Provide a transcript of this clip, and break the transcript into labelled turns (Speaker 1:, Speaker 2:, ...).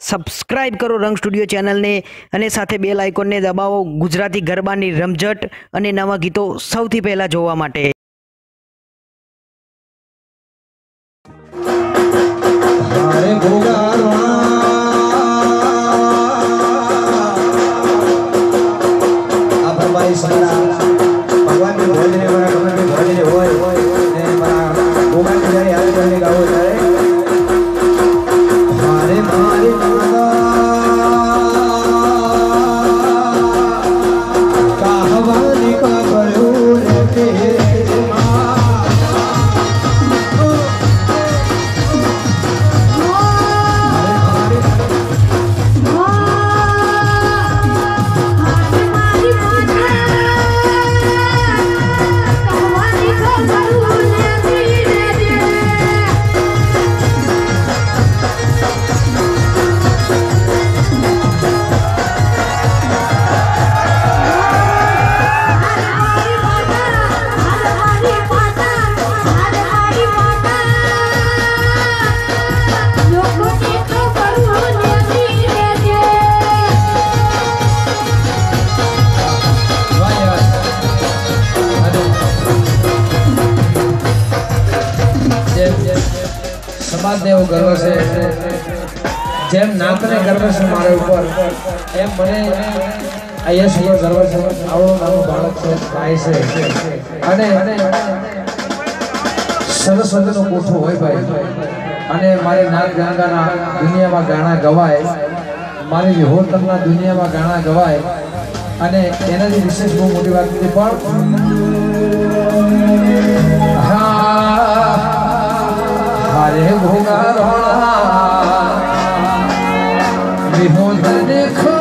Speaker 1: Subscribe કરો રંગ studio ચેનલને અને સાથે બેલ આઇકોનને દબાવો ગુજરાતી ગરબાની રમઝટ અને નવા ગીતો સૌથી પહેલાં જોવા માટે.
Speaker 2: સમાજને એવો ગર્વ છે. જેમ નાતને ગર્વ છે મારા ઉપર, એમ મને અહીંયા સુધી ગર્વ છે. આવો નાનો બાળક છે, ભાઈ છે. અને સરસ્વતીનો કોઠો હોય ભાઈ. અને મારી નાત ગંગાના દુનિયામાં ગાણા ગવાય. મારી વિહોતરના દુનિયામાં ગાણા ગવાય. અને એનાથી વિશેષ બહુ મોટી વાત નથી तुम्हारे घूंगा रोना विहोदन खो